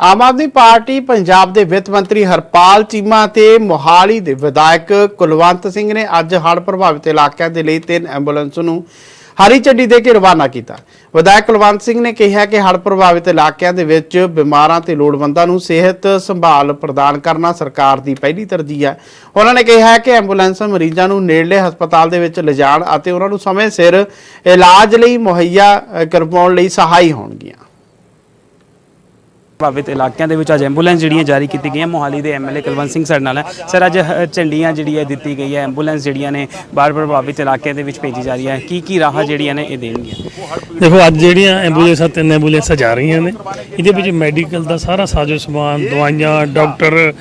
Aam Aadmi party Punjab ਦੇ ਵਿੱਤ ਮੰਤਰੀ ਹਰਪਾਲ ਚੀਮਾ ਤੇ ਮੋਹਾਲੀ ਦੇ ਵਿਧਾਇਕ ਕੁਲਵੰਤ ਸਿੰਘ ਨੇ ਅੱਜ ਹੜ੍ਹ ਪ੍ਰਭਾਵਿਤ ਇਲਾਕਿਆਂ ਦੇ ਲਈ ਤਿੰਨ ਐਂਬੂਲੈਂਸ ਨੂੰ ਹਰੀ ਝੰਡੀ ਦੇ ਕੇ ਰਵਾਨਾ ਕੀਤਾ। ਵਿਧਾਇਕ ਕੁਲਵੰਤ ਸਿੰਘ ਨੇ ਕਿਹਾ ਕਿ ਹੜ੍ਹ ਪ੍ਰਭਾਵਿਤ ਇਲਾਕਿਆਂ ਦੇ ਵਿੱਚ ਬਿਮਾਰਾਂ ਤੇ ਲੋੜਵੰਦਾਂ ਨੂੰ ਸਿਹਤ ਸੰਭਾਲ ਪ੍ਰਦਾਨ ਕਰਨਾ ਸਰਕਾਰ ਦੀ ਪਹਿਲੀ ਤਰਜੀਹ ਹੈ। ਉਹਨਾਂ ਨੇ ਕਿਹਾ ਕਿ ਐਂਬੂਲੈਂਸ ਮਰੀਜ਼ਾਂ ਨੂੰ ਨੇੜਲੇ ਹਸਪਤਾਲ ਦੇ ਵਿੱਚ ਲਿਜਾਣ ਅਤੇ ਉਹਨਾਂ ਨੂੰ ਸਮੇਂ ਸਿਰ ਇਲਾਜ ਲਈ ਮੁਹੱਈਆ ਕਰਵਾਉਣ ਲਈ ਸਹਾਈ ਹੋਣਗੀਆਂ। ਪ੍ਰਭਾਵਿਤ ਇਲਾਕਿਆਂ ਦੇ ਵਿੱਚ ਅੱਜ ਐਂਬੂਲੈਂਸ ਜਿਹੜੀਆਂ ਜਾਰੀ ਕੀਤੀ ਗਈਆਂ, ਮੋਹਾਲੀ ਦੇ ਐਮਐਲਏ ਕੁਲਵੰਤ ਸਿੰਘ ਸਾਡੇ ਨਾਲ ਹੈ। ਸਰ ਅੱਜ ਝੰਡੀਆਂ ਜਿਹੜੀ ਹੈ ਦਿੱਤੀ ਗਈ ਹੈ, ਐਂਬੂਲੈਂਸ ਜਿਹੜੀਆਂ ਨੇ ਬਾਹਰ ਪ੍ਰਭਾਵਿਤ ਇਲਾਕਿਆਂ ਦੇ ਵਿੱਚ ਭੇਜੀ ਜਾ ਰਹੀ ਹੈ। ਕੀ ਕੀ ਰਾਹ ਜਿਹੜੀਆਂ ਨੇ ਇਹ ਦੇਣਗੀਆਂ? ਦੇਖੋ, ਅੱਜ ਜਿਹੜੀਆਂ ਐਂਬੂਲੈਂਸਾਂ, ਤਿੰਨ ਐਂਬੂਲੈਂਸਾਂ ਜਾ ਰਹੀਆਂ ਨੇ, ਇਹਦੇ ਵਿੱਚ ਮੈਡੀਕਲ ਦਾ ਸਾਰਾ ਸਾਜੋ ਸਮਾਨ, ਦਵਾਈਆਂ, ਡਾਕਟਰ,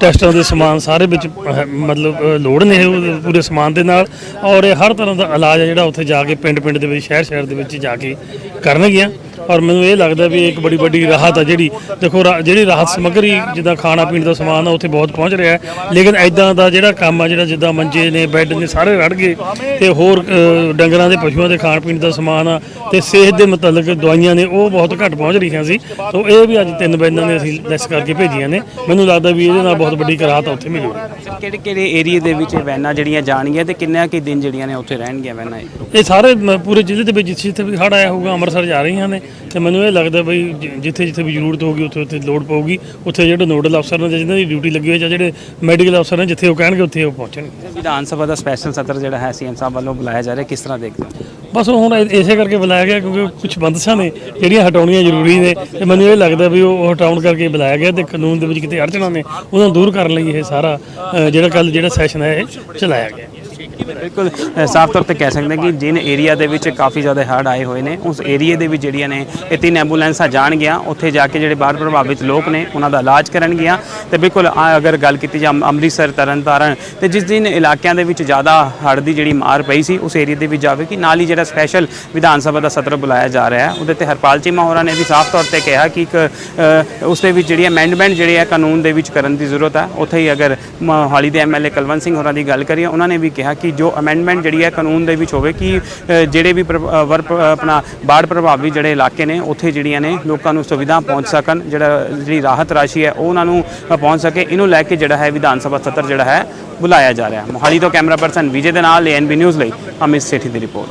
ਟੈਸਟਾਂ ਦੇ ਸਮਾਨ ਸਾਰੇ ਵਿੱਚ ਮਤਲਬ ਲੋੜ ਨੇ ਪੂਰੇ ਸਮਾਨ ਦੇ ਨਾਲ ਔਰ ਹਰ ਤਰ੍ਹਾਂ ਦਾ ਇਲਾਜ ਹੈ ਜਿਹੜਾ ਉੱਥੇ ਜਾ ਕੇ ਪਿੰਡ ਪਿੰਡ ਦੇ ਵਿੱਚ ਸ਼ਹਿਰ ਸ਼ਹਿਰ ਦੇ ਵਿੱਚ ਜਾ ਕੇ ਕਰਨਗੀਆਂ। ਔਰ ਮੈਨੂੰ ਇਹ ਲੱਗਦਾ ਵੀ ਇੱਕ ਬੜੀ ਵੱਡੀ ਰਾਹਤ ਆ ਜਿਹੜੀ ਦੇਖੋ ਰਾ- ਜਿਹੜੀ ਰਾਹਤ ਸਮੱਗਰੀ ਜਿੱਦਾਂ ਖਾਣਾ ਪੀਣ ਦਾ ਸਮਾਨ ਆ ਉੱਥੇ ਬਹੁਤ ਪਹੁੰਚ ਰਿਹਾ ਹੈ। ਲੇਕਿਨ ਐਦਾਂ ਦਾ ਜਿਹੜਾ ਕੰਮ ਆ ਜਿਹੜਾ ਜਿੱਦਾਂ ਮੰਜੇ ਨੇ ਬੈੱਡ ਨੇ ਸਾਰੇ ਰੜ ਗਏ ਤੇ ਹੋਰ ਅ, ਡੰਗਰਾਂ ਦੇ ਪਸ਼ੂਆਂ ਦੇ ਖਾਣ ਪੀਣ ਦਾ ਸਮਾਨ ਆ ਤੇ ਸਿਹਤ ਦੇ ਮੁਤਲਕ ਦਵਾਈਆਂ ਨੇ ਉਹ ਬਹੁਤ ਘੱਟ ਪਹੁੰਚ ਰਹੀਆਂ ਸੀ। ਸੋ ਇਹ ਵੀ ਅੱਜ ਤਿੰਨ ਬੈਂਦਾਂ ਨੇ ਅਸੀਂ ਲੈਸ ਕਰਕੇ ਭੇਜੀਆਂ ਨੇ। ਮੈਨੂੰ ਲੱਗਦਾ ਵੀ ਇਹਦੇ ਨਾਲ ਬਹੁਤ ਵੱਡੀ ਰਾਹਤ ਉੱਥੇ ਮਿਲੂਗੀ ਕਿਹੜੇ ਕਿਹੜੇ ਏਰੀਏ ਦੇ ਵਿੱਚ ਇਹ ਵੈਨਾਂ ਜਿਹੜੀਆਂ ਜਾਣਗੀਆਂ ਤੇ ਕਿੰਨੇ ਕੀ ਦਿਨ ਜਿਹੜੀਆਂ ਨੇ ਉੱਥੇ ਰਹਿਣਗੀਆਂ ਵੈਨਾਂ ਇਹ? ਇਹ ਸਾਰੇ ਮ- ਪੂਰੇ ਜ਼ਿਲ੍ਹੇ ਦੇ ਵਿੱਚ ਜਿੱਥੇ ਜਿੱਥੇ ਵੀ ਹੜ੍ਹ ਆਇਆ ਹੋਊਗਾ ਅੰਮ੍ਰਿਤਸਰ ਜਾ ਰਹੀਆਂ ਨੇ। ਤੇ ਮੈਨੂੰ ਇਹ ਲੱਗਦਾ ਬਈ ਜਿੱਥੇ ਜਿੱਥੇ ਵੀ ਜ਼ਰੂਰਤ ਹੋਊਗੀ ਉੱਥੇ ਉੱਥੇ ਲੋੜ ਪਊਗੀ। ਉੱਥੇ ਜਿਹੜੇ ਨੋਡਲ ਅਫਸਰ ਨੇ ਜਾਂ ਜਿਨ੍ਹਾਂ ਦੀ ਡਿਊਟੀ ਲੱਗੀ ਹੋਈ ਜਾਂ ਜਿਹੜੇ ਮੈਡੀਕਲ ਅਫਸਰ ਨੇ ਜਿੱਥੇ ਉਹ ਕਹਿਣਗੇ ਉੱਥੇ ਉਹ ਪਹੁੰਚਣਗੇ। ਵਿਧਾਨ ਸਭਾ ਦਾ ਸਪੈਸ਼ਲ ਸਤਰ ਜਿਹੜਾ ਹੈ ਸੀਐਮ ਸਾਹਿਬ ਵੱਲੋਂ ਬੁਲਾਇਆ ਜਾ ਰਿਹਾ ਕਿਸ ਤਰ੍ਹਾਂ ਦੇਖਦੇ ਹੋ? ਬਸ ਉਹ ਹੁਣ ਇਸੇ ਕਰਕੇ ਬੁਲਾਇਆ ਗਿਆ ਕਿਉਂਕਿ ਕੁਝ ਬੰਦਸ਼ਾਂ ਨੇ ਜਿਹੜੀਆਂ ਹਟਾਉਣੀਆਂ ਜ਼ਰੂਰੀ ਨੇ ਤੇ ਮੈਨੂੰ ਇਹ ਲੱਗਦਾ ਵੀ ਉਹ ਹਟਾਉਣ ਕਰਕੇ ਬੁਲਾਇਆ ਗਿਆ ਤੇ ਕਾਨੂੰਨ ਦੇ ਵਿੱਚ ਕਿਤੇ ਅੜਚਣਾ ਨੇ ਉਹਨਾਂ ਨੂੰ ਦੂਰ ਕਰਨ ਲਈ ਇਹ ਸਾਰਾ ਜਿਹੜਾ ਕੱਲ ਜਿਹੜਾ ਸੈਸ਼ਨ ਹੈ ਇਹ ਚਲਾਇਆ ਗਿਆ। ਬਿਲਕੁਲ ਸਾਫ਼ ਤੌਰ ਤੇ ਕਹਿ ਸਕਦੇ ਹਾਂ ਕਿ ਜਿਨ ਏਰੀਆ ਦੇ ਵਿੱਚ ਕਾਫੀ ਜ਼ਿਆਦਾ ਹੜ੍ਹ ਆਏ ਹੋਏ ਨੇ, ਉਸ ਏਰੀਏ ਦੇ ਵਿੱਚ ਜਿਹੜੀਆਂ ਨੇ, ਇਹ ਤਿੰਨ ਐਂਬੂਲੈਂਸਾਂ ਜਾਣਗੀਆਂ ਉੱਥੇ ਜਾ ਕੇ ਜਿਹੜੇ ਬਾਹਰ ਪ੍ਰਭਾਵਿਤ ਲੋਕ ਨੇ, ਉਹਨਾਂ ਦਾ ਇਲਾਜ ਕਰਨਗੀਆਂ ਤੇ ਬਿਲਕੁਲ, ਆ ਅਗਰ ਗੱਲ ਕੀਤੀ ਜਾ ਅੰਮ੍ਰਿਤਸਰ, ਤਰਨਤਾਰਨ, ਤੇ ਜਿਸ ਦਿਨ ਇਲਾਕਿਆਂ ਦੇ ਵਿੱਚ ਜ਼ਿਆਦਾ ਹੜ੍ਹ ਦੀ ਜਿਹੜੀ ਮਾਰ ਪਈ ਸੀ, ਉਸ ਏਰੀਏ ਦੇ ਵਿੱਚ ਜਾਵੇਗੀ ਨਾਲ ਹੀ ਜਿਹੜਾ ਸਪੈਸ਼ਲ ਵਿਧਾਨ ਸਭਾ ਦਾ ਸਤਰ ਬੁਲਾਇਆ ਜਾ ਰਿਹਾ ਹੈ। ਉਹਦੇ ਤੇ ਹਰਪਾਲ ਚੀਮਾ ਹੋਰਾਂ ਨੇ ਵੀ ਸਾਫ਼ ਤੌਰ ਤੇ ਕਿਹਾ ਕਿ ਇੱਕ ਉਸ ਦੇ ਵਿੱਚ ਜਿਹੜੀ ਅਮੈਂਡਮੈਂਟ ਜਿਹੜੇ ਆ ਕਾਨੂੰਨ ਦੇ ਵਿੱਚ ਕਰਨ ਦੀ ਜ਼ਰੂਰਤ ਹੈ। ਉੱਥੇ ਹੀ ਅਗਰ ਮੋਹਾਲੀ ਦੇ ਐਮਐਲਏ ਕਲਵੰਤ ਸਿੰਘ ਹੋਰਾਂ ਦੀ ਗੱਲ ਕਰੀਏ, ਉਹਨਾਂ ਨੇ ਵੀ ਕਿਹਾ ਕਿ ਜੋ ਅਮੈਂਡਮੈਂਟ ਜਿਹੜੀ ਹੈ ਕਾਨੂੰਨ ਦੇ ਵਿੱਚ ਹੋਵੇ ਕਿ ਜਿਹੜੇ ਵੀ ਪ੍ਰ- ਅ, ਆਪਣਾ ਬਾੜ ਪ੍ਰਭਾਵਿਤ ਜਿਹੜੇ ਇਲਾਕੇ ਨੇ ਉੱਥੇ ਜਿਹੜੀਆਂ ਨੇ ਲੋਕਾਂ ਨੂੰ ਸੁਵਿਧਾ ਪਹੁੰਚ ਸਕਣ ਜਿਹੜਾ ਜਿਹੜੀ ਰਾਹਤ ਰਾਸ਼ੀ ਹੈ ਉਹ ਉਹਨਾਂ ਨੂੰ ਪਹੁੰਚ ਸਕੇ। ਇਹਨੂੰ ਲੈ ਕੇ ਜਿਹੜਾ ਹੈ ਵਿਧਾਨ ਸਭਾ ਸੱਤਰ ਜਿਹੜਾ ਹੈ ਬੁਲਾਇਆ ਜਾ ਰਿਹਾ। ਹੈ ਮੋਹਾਲੀ ਤੋਂ ਕੈਮਰਾ ਪਰਸਨ ਵਿਜੇ ਦੇ ਨਾਲ ਐਨਬੀ ਨਿਊਜ਼ ਲਈ ਅਮਿਤ ਸੇਠੀ ਦੀ ਰਿਪੋਰਟ।